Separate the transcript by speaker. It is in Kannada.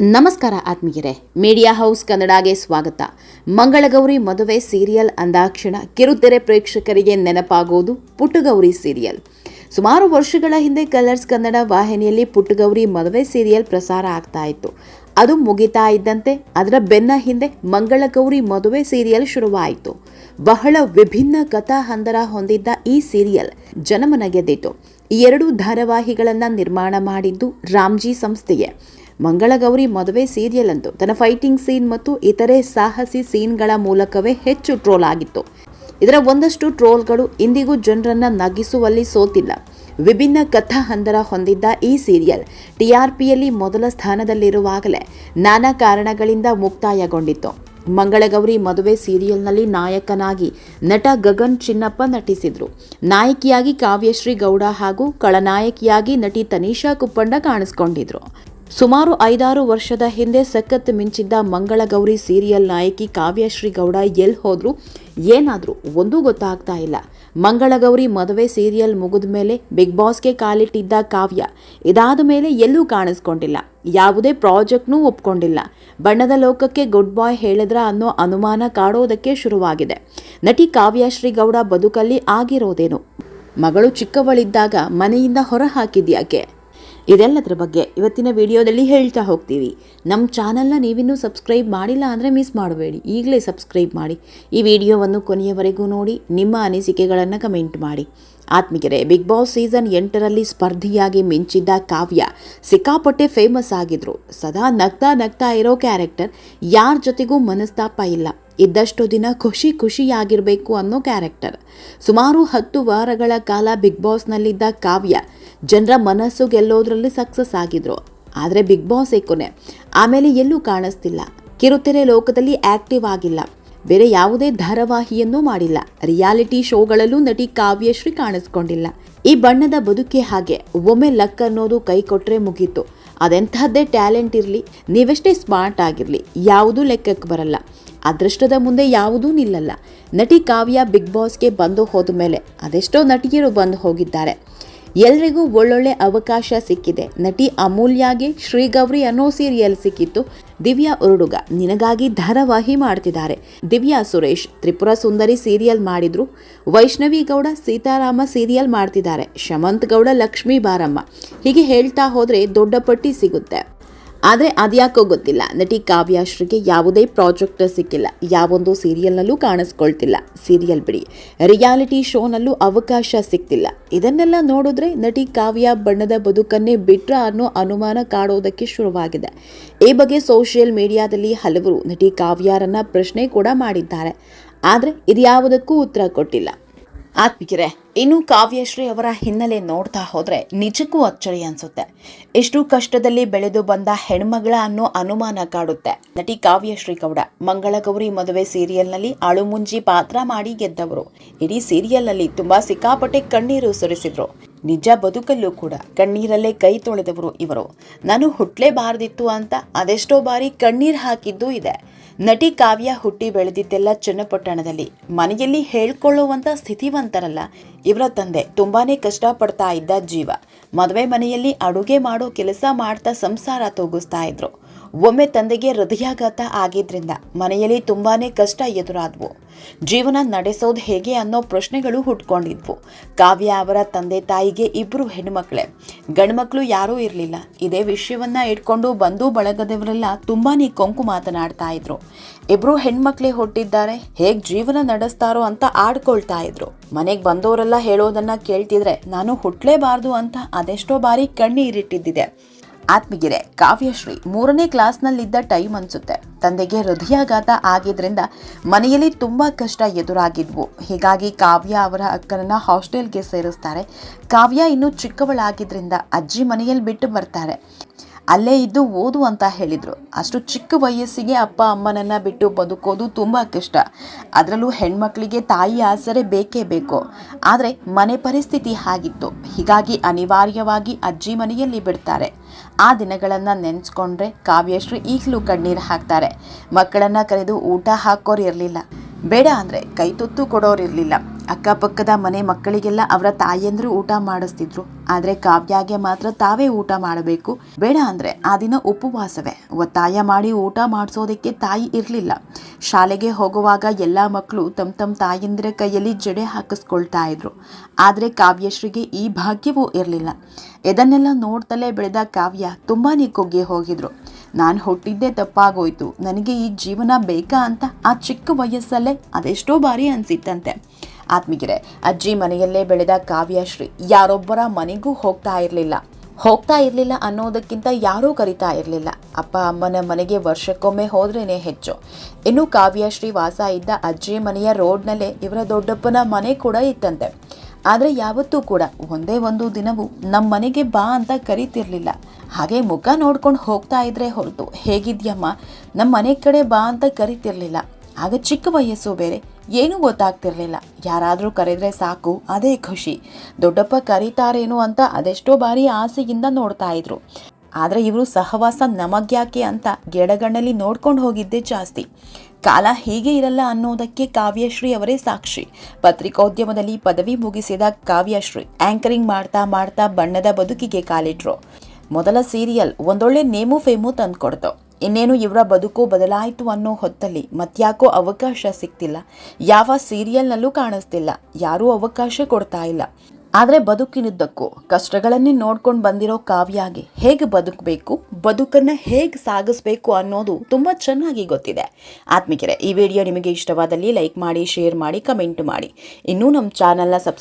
Speaker 1: ನಮಸ್ಕಾರ ಆತ್ಮೀಯರೇ, ಮೀಡಿಯಾ ಹೌಸ್ ಕನ್ನಡಗೆ ಸ್ವಾಗತ. ಮಂಗಳಗೌರಿ ಮದುವೆ ಸೀರಿಯಲ್ ಅಂದಾಕ್ಷಣ ಕಿರುತೆರೆ ಪ್ರೇಕ್ಷಕರಿಗೆ ನೆನಪಾಗೋದು ಪುಟ್ಟುಗೌರಿ ಸೀರಿಯಲ್. ಸುಮಾರು ವರ್ಷಗಳ ಹಿಂದೆ ಕಲರ್ಸ್ ಕನ್ನಡ ವಾಹಿನಿಯಲ್ಲಿ ಪುಟ್ಟುಗೌರಿ ಮದುವೆ ಸೀರಿಯಲ್ ಪ್ರಸಾರ ಆಗ್ತಾ ಇತ್ತು. ಅದು ಮುಗಿತಾ ಇದ್ದಂತೆ ಅದರ ಬೆನ್ನ ಹಿಂದೆ ಮಂಗಳಗೌರಿ ಮದುವೆ ಸೀರಿಯಲ್ ಶುರುವಾಯಿತು. ಬಹಳ ವಿಭಿನ್ನ ಕಥಾ ಹಂದರ ಹೊಂದಿದ್ದ ಈ ಸೀರಿಯಲ್ ಜನಮನ ಗೆದ್ದಿತು ಈ ಎರಡು ಧಾರಾವಾಹಿಗಳನ್ನು ನಿರ್ಮಾಣ ಮಾಡಿದ್ದು ರಾಮ್ಜಿ ಸಂಸ್ಥೆಯೇ. ಮಂಗಳಗೌರಿ ಮದುವೆ ಸೀರಿಯಲ್ ಅಂತೂ ತನ್ನ ಫೈಟಿಂಗ್ ಸೀನ್ ಮತ್ತು ಇತರೆ ಸಾಹಸಿ ಸೀನ್ಗಳ ಮೂಲಕವೇ ಹೆಚ್ಚು ಟ್ರೋಲ್ ಆಗಿತ್ತು. ಇದರ ಒಂದಷ್ಟು ಟ್ರೋಲ್ಗಳು ಇಂದಿಗೂ ಜನರನ್ನ ನಗಿಸುವಲ್ಲಿ ಸೋತಿಲ್ಲ. ವಿಭಿನ್ನ ಕಥಾ ಹಂದರ ಹೊಂದಿದ್ದ ಈ ಸೀರಿಯಲ್ ಟಿಆರ್ಪಿಯಲ್ಲಿ ಮೊದಲ ಸ್ಥಾನದಲ್ಲಿರುವಾಗಲೇ ನಾನಾ ಕಾರಣಗಳಿಂದ ಮುಕ್ತಾಯಗೊಂಡಿತ್ತು. ಮಂಗಳಗೌರಿ ಮದುವೆ ಸೀರಿಯಲ್ನಲ್ಲಿ ನಾಯಕನಾಗಿ ನಟ ಗಗನ್ ಚಿನ್ನಪ್ಪ ನಟಿಸಿದ್ರು. ನಾಯಕಿಯಾಗಿ ಕಾವ್ಯಶ್ರೀ ಗೌಡ ಹಾಗೂ ಕಳನಾಯಕಿಯಾಗಿ ನಟಿ ತನಿಷಾ ಕುಪ್ಪಂಡ ಕಾಣಿಸ್ಕೊಂಡಿದ್ರು. ಸುಮಾರು ಐದಾರು ವರ್ಷದ ಹಿಂದೆ ಸಖತ್ ಮಿಂಚಿದ್ದ ಮಂಗಳಗೌರಿ ಸೀರಿಯಲ್ ನಾಯಕಿ ಕಾವ್ಯಶ್ರೀ ಗೌಡ ಎಲ್ಲಿ ಹೋದ್ರು? ಏನಾದರೂ ಒಂದೂ ಗೊತ್ತಾಗ್ತಾ ಇಲ್ಲ. ಮಂಗಳಗೌರಿ ಮದುವೆ ಸೀರಿಯಲ್ ಮುಗಿದ ಮೇಲೆ ಬಿಗ್ ಬಾಸ್ಗೆ ಕಾಲಿಟ್ಟಿದ್ದ ಕಾವ್ಯ ಇದಾದ ಮೇಲೆ ಎಲ್ಲೂ ಕಾಣಿಸ್ಕೊಂಡಿಲ್ಲ. ಯಾವುದೇ ಪ್ರಾಜೆಕ್ಟ್ನೂ ಒಪ್ಕೊಂಡಿಲ್ಲ. ಬಣ್ಣದ ಲೋಕಕ್ಕೆ ಗುಡ್ ಬಾಯ್ ಹೇಳಿದ್ರ ಅನ್ನೋ ಅನುಮಾನ ಕಾಡೋದಕ್ಕೆ ಶುರುವಾಗಿದೆ. ನಟಿ ಕಾವ್ಯಶ್ರೀ ಗೌಡ ಬದುಕಲ್ಲಿ ಆಗಿರೋದೇನು? ಮಗಳು ಚಿಕ್ಕವಳಿದ್ದಾಗ ಮನೆಯಿಂದ ಹೊರ ಹಾಕಿದ್ಯಾಕೆ? ಇದೆಲ್ಲದರ ಬಗ್ಗೆ ಇವತ್ತಿನ ವಿಡಿಯೋದಲ್ಲಿ ಹೇಳ್ತಾ ಹೋಗ್ತೀವಿ. ನಮ್ಮ ಚಾನಲ್ನ ನೀವಿನ್ನೂ ಸಬ್ಸ್ಕ್ರೈಬ್ ಮಾಡಿಲ್ಲ ಅಂದರೆ ಮಿಸ್ ಮಾಡಬೇಡಿ. ಈಗಲೇ ಸಬ್ಸ್ಕ್ರೈಬ್ ಮಾಡಿ. ಈ ವಿಡಿಯೋವನ್ನು ಕೊನೆಯವರೆಗೂ ನೋಡಿ, ನಿಮ್ಮ ಅನಿಸಿಕೆಗಳನ್ನು ಕಮೆಂಟ್ ಮಾಡಿ. ಆತ್ಮಿಕರೇ, ಬಿಗ್ ಬಾಸ್ ಸೀಸನ್ ಎಂಟರಲ್ಲಿ ಸ್ಪರ್ಧಿಯಾಗಿ ಮಿಂಚಿದ್ದ ಕಾವ್ಯ ಸಿಕ್ಕಾಪಟ್ಟೆ ಫೇಮಸ್ ಆಗಿದ್ರು. ಸದಾ ನಗ್ತಾ ನಗ್ತಾ ಇರೋ ಕ್ಯಾರೆಕ್ಟರ್ ಯಾರ ಜೊತೆಗೂ ಮನಸ್ತಾಪ ಇಲ್ಲ. ಇದ್ದಷ್ಟು ದಿನ ಖುಷಿ ಖುಷಿಯಾಗಿರಬೇಕು ಅನ್ನೋ ಕ್ಯಾರೆಕ್ಟರ್. ಸುಮಾರು ಹತ್ತು ವಾರಗಳ ಕಾಲ ಬಿಗ್ ಬಾಸ್ನಲ್ಲಿದ್ದ ಕಾವ್ಯ ಜನರ ಮನಸ್ಸು ಗೆಲ್ಲೋದ್ರಲ್ಲಿ ಸಕ್ಸಸ್ ಆಗಿದ್ರು. ಆದರೆ ಬಿಗ್ ಬಾಸ್ ಏಕೊನೆ, ಆಮೇಲೆ ಎಲ್ಲೂ ಕಾಣಿಸ್ತಿಲ್ಲ. ಕಿರುತೆರೆ ಲೋಕದಲ್ಲಿ ಆಕ್ಟಿವ್ ಆಗಿಲ್ಲ. ಬೇರೆ ಯಾವುದೇ ಧಾರಾವಾಹಿಯನ್ನೂ ಮಾಡಿಲ್ಲ. ರಿಯಾಲಿಟಿ ಶೋಗಳಲ್ಲೂ ನಟಿ ಕಾವ್ಯಶ್ರೀ ಕಾಣಿಸ್ಕೊಂಡಿಲ್ಲ. ಈ ಬಣ್ಣದ ಬದುಕೆ ಹಾಗೆ, ಒಮ್ಮೆ ಲಕ್ ಅನ್ನೋದು ಕೈ ಕೊಟ್ಟರೆ ಮುಗೀತು. ಅದೆಂಥದ್ದೇ ಟ್ಯಾಲೆಂಟ್ ಇರಲಿ, ನೀವೆಷ್ಟೇ ಸ್ಮಾರ್ಟ್ ಆಗಿರಲಿ, ಯಾವುದೂ ಲೆಕ್ಕಕ್ಕೆ ಬರಲ್ಲ. ಅದೃಷ್ಟದ ಮುಂದೆ ಯಾವುದೂ ನಿಲ್ಲಲ್ಲ. ನಟಿ ಕಾವ್ಯ ಬಿಗ್ ಬಾಸ್ಗೆ ಬಂದು ಹೋದ ಮೇಲೆ ಅದೆಷ್ಟೋ ನಟಿಯರು ಬಂದು ಹೋಗಿದ್ದಾರೆ. ಎಲ್ರಿಗೂ ಒಳ್ಳೊಳ್ಳೆ ಅವಕಾಶ ಸಿಕ್ಕಿದೆ. ನಟಿ ಅಮೂಲ್ಯಾಗೆ ಶ್ರೀಗೌರಿ ಅನ್ನೋ ಸೀರಿಯಲ್ ಸಿಕ್ಕಿತ್ತು. ದಿವ್ಯಾ ಉರುಡುಗ ನಿನಗಾಗಿ ಧಾರಾವಾಹಿ ಮಾಡ್ತಿದ್ದಾರೆ. ದಿವ್ಯಾ ಸುರೇಶ್ ತ್ರಿಪುರ ಸುಂದರಿ ಸೀರಿಯಲ್ ಮಾಡಿದ್ರು. ವೈಷ್ಣವಿ ಗೌಡ ಸೀತಾರಾಮ ಸೀರಿಯಲ್ ಮಾಡ್ತಿದ್ದಾರೆ. ಶಮಂತ್ ಗೌಡ ಲಕ್ಷ್ಮೀ ಬಾರಮ್ಮ ಹೀಗೆ ಹೇಳ್ತಾ ಹೋದ್ರೆ ದೊಡ್ಡ ಪಟ್ಟಿ ಸಿಗುತ್ತೆ. ಆದರೆ ಅದ್ಯಾಕೋ ಗೊತ್ತಿಲ್ಲ. ನಟಿ ಕಾವ್ಯಾಶ್ರೀಗೆ ಯಾವುದೇ ಪ್ರಾಜೆಕ್ಟ್ ಸಿಕ್ಕಿಲ್ಲ. ಯಾವೊಂದು ಸೀರಿಯಲ್ನಲ್ಲೂ ಕಾಣಿಸ್ಕೊಳ್ತಿಲ್ಲ. ಸೀರಿಯಲ್ ಬಿಡಿ. ರಿಯಾಲಿಟಿ ಶೋನಲ್ಲೂ ಅವಕಾಶ ಸಿಕ್ತಿಲ್ಲ. ಇದನ್ನೆಲ್ಲ ನೋಡಿದ್ರೆ ನಟಿ ಕಾವ್ಯ ಬಣ್ಣದ ಬದುಕನ್ನೇ ಬಿಟ್ರ ಅನ್ನೋ ಅನುಮಾನ ಕಾಡೋದಕ್ಕೆ ಶುರುವಾಗಿದೆ. ಈ ಬಗ್ಗೆ ಸೋಷಿಯಲ್ ಮೀಡಿಯಾದಲ್ಲಿ ಹಲವರು ನಟಿ ಕಾವ್ಯಾರನ್ನ ಪ್ರಶ್ನೆ ಕೂಡ ಮಾಡಿದ್ದಾರೆ. ಆದರೆ ಇದ್ಯಾವುದಕ್ಕೂ ಉತ್ತರ ಕೊಟ್ಟಿಲ್ಲ. ಆತ್ಮಿಕರೇ, ಇನ್ನು ಕಾವ್ಯಶ್ರೀ ಅವರ ಹಿನ್ನೆಲೆ ನೋಡ್ತಾ ಹೋದರೆ ನಿಜಕ್ಕೂ ಅಚ್ಚರಿ ಅನ್ಸುತ್ತೆ. ಎಷ್ಟು ಕಷ್ಟದಲ್ಲಿ ಬೆಳೆದು ಬಂದ ಹೆಣ್ಮಗಳ ಅನ್ನೋ ಅನುಮಾನ ಕಾಡುತ್ತೆ. ನಟಿ ಕಾವ್ಯಶ್ರೀ ಗೌಡ, ಮಂಗಳಗೌರಿ ಮದುವೆ ಸೀರಿಯಲ್ನಲ್ಲಿ ಅಳುಮುಂಜಿ ಪಾತ್ರ ಮಾಡಿ ಗೆದ್ದವರು. ಇಡೀ ಸೀರಿಯಲ್ನಲ್ಲಿ ತುಂಬಾ ಸಿಕ್ಕಾಪಟ್ಟೆ ಕಣ್ಣೀರು ಸುರಿಸಿದ್ರು. ನಿಜ ಬದುಕಲ್ಲೂ ಕೂಡ ಕಣ್ಣೀರಲ್ಲೇ ಕೈ ತೊಳೆದವರು ಇವರು. ನಾನು ಹುಟ್ಲೇಬಾರದಿತ್ತು ಅಂತ ಅದೆಷ್ಟೋ ಬಾರಿ ಕಣ್ಣೀರು ಹಾಕಿದ್ದು ಇದೆ. ನಟಿ ಕಾವ್ಯ ಹುಟ್ಟಿ ಬೆಳೆದಿದ್ದೆಲ್ಲ ಚನ್ನಪಟ್ಟಣದಲ್ಲಿ. ಮನೆಯಲ್ಲಿ ಹೇಳ್ಕೊಳ್ಳುವಂಥ ಸ್ಥಿತಿವಂತರಲ್ಲ. ಇವರ ತಂದೆ ತುಂಬಾನೇ ಕಷ್ಟಪಡ್ತಾ ಇದ್ದ ಜೀವ. ಮದುವೆ ಮನೆಯಲ್ಲಿ ಅಡುಗೆ ಮಾಡೋ ಕೆಲಸ ಮಾಡ್ತಾ ಸಂಸಾರ ತೂಗಿಸ್ತಾ ಇದ್ರು. ಒಮ್ಮೆ ತಂದೆಗೆ ಹೃದಯಾಘಾತ ಆಗಿದ್ರಿಂದ ಮನೆಯಲ್ಲಿ ತುಂಬಾ ಕಷ್ಟ ಎದುರಾದವು. ಜೀವನ ನಡೆಸೋದು ಹೇಗೆ ಅನ್ನೋ ಪ್ರಶ್ನೆಗಳು ಹುಟ್ಕೊಂಡಿದ್ವು. ಕಾವ್ಯ ಅವರ ತಂದೆ ತಾಯಿಗೆ ಇಬ್ಬರು ಹೆಣ್ಮಕ್ಳೇ. ಗಂಡ್ಮಕ್ಳು ಯಾರೂ ಇರಲಿಲ್ಲ. ಇದೇ ವಿಷಯವನ್ನ ಇಟ್ಕೊಂಡು ಬಂಧು ಬಳಗದವರೆಲ್ಲ ತುಂಬಾ ಕೊಂಕು ಮಾತನಾಡ್ತಾ ಇದ್ರು. ಇಬ್ಬರು ಹೆಣ್ಮಕ್ಳೇ ಹುಟ್ಟಿದ್ದಾರೆ. ಹೇಗೆ ಜೀವನ ನಡೆಸ್ತಾರೋ ಅಂತ ಆಡ್ಕೊಳ್ತಾ ಇದ್ರು. ಮನೆಗೆ ಬಂದವರೆಲ್ಲ ಹೇಳೋದನ್ನ ಕೇಳ್ತಿದ್ರೆ, ನಾನು ಹುಟ್ಟಲೇಬಾರ್ದು ಅಂತ ಅದೆಷ್ಟೋ ಬಾರಿ ಕಣ್ಣೀರಿಟ್ಟಿದ್ದಿದೆ. ಆತ್ಮಗಿರೆ ಕಾವ್ಯಶ್ರೀ ಮೂರನೇ ಕ್ಲಾಸ್ನಲ್ಲಿದ್ದ ಟೈಮ್ ಅನ್ಸುತ್ತೆ. ತಂದೆಗೆ ಹೃದಯಾಘಾತ ಆಗಿದ್ರಿಂದ ಮನೆಯಲ್ಲಿ ತುಂಬ ಕಷ್ಟ ಎದುರಾಗಿದ್ವು. ಹೀಗಾಗಿ ಕಾವ್ಯ ಅವರ ಅಕ್ಕನನ್ನು ಹಾಸ್ಟೆಲ್ಗೆ ಸೇರಿಸ್ತಾರೆ. ಕಾವ್ಯ ಇನ್ನೂ ಚಿಕ್ಕವಳಾಗಿದ್ದರಿಂದ ಅಜ್ಜಿ ಮನೆಯಲ್ಲಿ ಬಿಟ್ಟು ಬರ್ತಾರೆ. ಅಲ್ಲೇ ಇದ್ದು ಓದು ಅಂತ ಹೇಳಿದರು. ಅಷ್ಟು ಚಿಕ್ಕ ವಯಸ್ಸಿಗೆ ಅಪ್ಪ ಅಮ್ಮನನ್ನು ಬಿಟ್ಟು ಬದುಕೋದು ತುಂಬ ಕಷ್ಟ. ಅದರಲ್ಲೂ ಹೆಣ್ಮಕ್ಳಿಗೆ ತಾಯಿ ಆಸರೆ ಬೇಕೇ ಬೇಕು. ಆದರೆ ಮನೆ ಪರಿಸ್ಥಿತಿ ಹಾಗಿತ್ತು. ಹೀಗಾಗಿ ಅನಿವಾರ್ಯವಾಗಿ ಅಜ್ಜಿ ಮನೆಯಲ್ಲಿ ಬಿಡ್ತಾರೆ. ಆ ದಿನಗಳನ್ನು ನೆನೆಸ್ಕೊಂಡ್ರೆ ಕಾವ್ಯಶ್ರೀ ಈಗಲೂ ಕಣ್ಣೀರು ಹಾಕ್ತಾರೆ. ಮಕ್ಕಳನ್ನು ಕರೆದು ಊಟ ಹಾಕೋರು ಇರಲಿಲ್ಲ. ಬೇಡ ಅಂದರೆ ಕೈ ತುತ್ತು ಕೊಡೋರಿರಲಿಲ್ಲ ಅಕ್ಕಪಕ್ಕದ ಮನೆ ಮಕ್ಕಳಿಗೆಲ್ಲ ಅವರ ತಾಯಿಯಂದ್ರು ಊಟ ಮಾಡಿಸ್ತಿದ್ರು. ಆದರೆ ಕಾವ್ಯಾಗೆ ಮಾತ್ರ ತಾವೇ ಊಟ ಮಾಡಬೇಕು. ಬೇಡ ಅಂದರೆ ಆ ದಿನ ಉಪವಾಸವೇ. ಒತ್ತಾಯ ಮಾಡಿ ಊಟ ಮಾಡಿಸೋದಕ್ಕೆ ತಾಯಿ ಇರಲಿಲ್ಲ. ಶಾಲೆಗೆ ಹೋಗುವಾಗ ಎಲ್ಲ ಮಕ್ಕಳು ತಮ್ಮ ತಮ್ಮ ತಾಯಂದಿರ ಕೈಯಲ್ಲಿ ಜಡೆ ಹಾಕಿಸ್ಕೊಳ್ತಾ ಇದ್ರು. ಆದರೆ ಕಾವ್ಯಶ್ರೀಗೆ ಈ ಭಾಗ್ಯವೂ ಇರಲಿಲ್ಲ. ಇದನ್ನೆಲ್ಲ ನೋಡ್ತಲೇ ಬೆಳೆದ ಕಾವ್ಯ ತುಂಬಾ ಕುಗ್ಗಿ ಹೋಗಿದ್ರು. ನಾನು ಹುಟ್ಟಿದ್ದೇ ತಪ್ಪಾಗೋಯ್ತು. ನನಗೆ ಈ ಜೀವನ ಬೇಕಾ ಅಂತ ಆ ಚಿಕ್ಕ ವಯಸ್ಸಲ್ಲೇ ಅದೆಷ್ಟೋ ಬಾರಿ ಅನಿಸಿತ್ತಂತೆ. ಆತ್ಮಿಗೆರೆ ಅಜ್ಜಿ ಮನೆಯಲ್ಲೇ ಬೆಳೆದ ಕಾವ್ಯಶ್ರೀ ಯಾರೊಬ್ಬರ ಮನೆಗೂ ಹೋಗ್ತಾ ಇರಲಿಲ್ಲ. ಹೋಗ್ತಾ ಇರಲಿಲ್ಲ ಅನ್ನೋದಕ್ಕಿಂತ ಯಾರೂ ಕರಿತಾ ಇರಲಿಲ್ಲ. ಅಪ್ಪ ಅಮ್ಮನ ಮನೆಗೆ ವರ್ಷಕ್ಕೊಮ್ಮೆ ಹೋದ್ರೇನೆ ಹೆಚ್ಚು. ಇನ್ನು ಕಾವ್ಯಶ್ರೀ ವಾಸ ಇದ್ದ ಅಜ್ಜಿ ಮನೆಯ ರೋಡ್ನಲ್ಲೇ ಇವರ ದೊಡ್ಡಪ್ಪನ ಮನೆ ಕೂಡ ಇತ್ತಂತೆ. ಆದರೆ ಯಾವತ್ತೂ ಕೂಡ ಒಂದೇ ಒಂದು ದಿನವೂ ನಮ್ಮ ಮನೆಗೆ ಬಾ ಅಂತ ಕರಿತಿರ್ಲಿಲ್ಲ. ಹಾಗೆ ಮುಖ ನೋಡ್ಕೊಂಡು ಹೋಗ್ತಾ ಇದ್ರೆ ಹೊರತು, ಹೇಗಿದ್ಯಮ್ಮ? ನಮ್ಮ ಮನೆ ಕಡೆ ಬಾ ಅಂತ ಕರಿತಿರ್ಲಿಲ್ಲ. ಆಗ ಚಿಕ್ಕ ವಯಸ್ಸು ಬೇರೆ. ಏನೂ ಗೊತ್ತಾಗ್ತಿರಲಿಲ್ಲ. ಯಾರಾದರೂ ಕರೆದ್ರೆ ಸಾಕು, ಅದೇ ಖುಷಿ. ದೊಡ್ಡಪ್ಪ ಕರೀತಾರೇನೋ ಅಂತ ಅದೆಷ್ಟೋ ಬಾರಿ ಆಸೆಯಿಂದ ನೋಡ್ತಾ ಇದ್ರು. ಆದರೆ ಇವರು ಸಹವಾಸ ನಮಗ್ಯಾಕೆ ಅಂತ ಗೆಡಗಣ್ಣಲ್ಲಿ ನೋಡ್ಕೊಂಡು ಹೋಗಿದ್ದೆ ಜಾಸ್ತಿ. ಕಾಲ ಹೀಗೆ ಇರಲ್ಲ ಅನ್ನೋದಕ್ಕೆ ಕಾವ್ಯಶ್ರೀ ಅವರೇ ಸಾಕ್ಷಿ. ಪತ್ರಿಕೋದ್ಯಮದಲ್ಲಿ ಪದವಿ ಮುಗಿಸಿದ ಕಾವ್ಯಶ್ರೀ ಆಂಕರಿಂಗ್ ಮಾಡ್ತಾ ಮಾಡ್ತಾ ಬಣ್ಣದ ಬದುಕಿಗೆ ಕಾಲಿಟ್ರು. ಮೊದಲ ಸೀರಿಯಲ್ ಒಂದೊಳ್ಳೆ ನೇಮು ಫೇಮು ತಂದ್ಕೊಡ್ತು. ಇನ್ನೇನು ಇವರ ಬದುಕು ಬದಲಾಯಿತು ಅನ್ನೋ ಹೊತ್ತಲ್ಲಿ ಮತ್ಯಾಕೋ ಅವಕಾಶ ಸಿಗ್ತಿಲ್ಲ ಯಾವ ಸೀರಿಯಲ್ನಲ್ಲೂ ಕಾಣಿಸ್ತಿಲ್ಲ. ಯಾರೂ ಅವಕಾಶ ಕೊಡ್ತಾ ಇಲ್ಲ. ಆದರೆ ಬದುಕಿನಿದ್ದಕ್ಕೂ, ಕಷ್ಟಗಳನ್ನೇ ನೋಡ್ಕೊಂಡು ಬಂದಿರೋ ಕಾವ್ಯಾಗೆ ಹೇಗೆ ಬದುಕಬೇಕು, ಬದುಕನ್ನು ಹೇಗೆ ಸಾಗಿಸ್ಬೇಕು ಅನ್ನೋದು ತುಂಬ ಚೆನ್ನಾಗಿ ಗೊತ್ತಿದೆ. ಆತ್ಮಿಕರೆ, ಈ ವಿಡಿಯೋ ನಿಮಗೆ ಇಷ್ಟವಾದಲ್ಲಿ ಲೈಕ್ ಮಾಡಿ, ಶೇರ್ ಮಾಡಿ, ಕಮೆಂಟ್ ಮಾಡಿ. ಇನ್ನೂ ನಮ್ಮ ಚಾನಲ್ನ ಸಬ್ಸ್ಕ್ರೈಬ್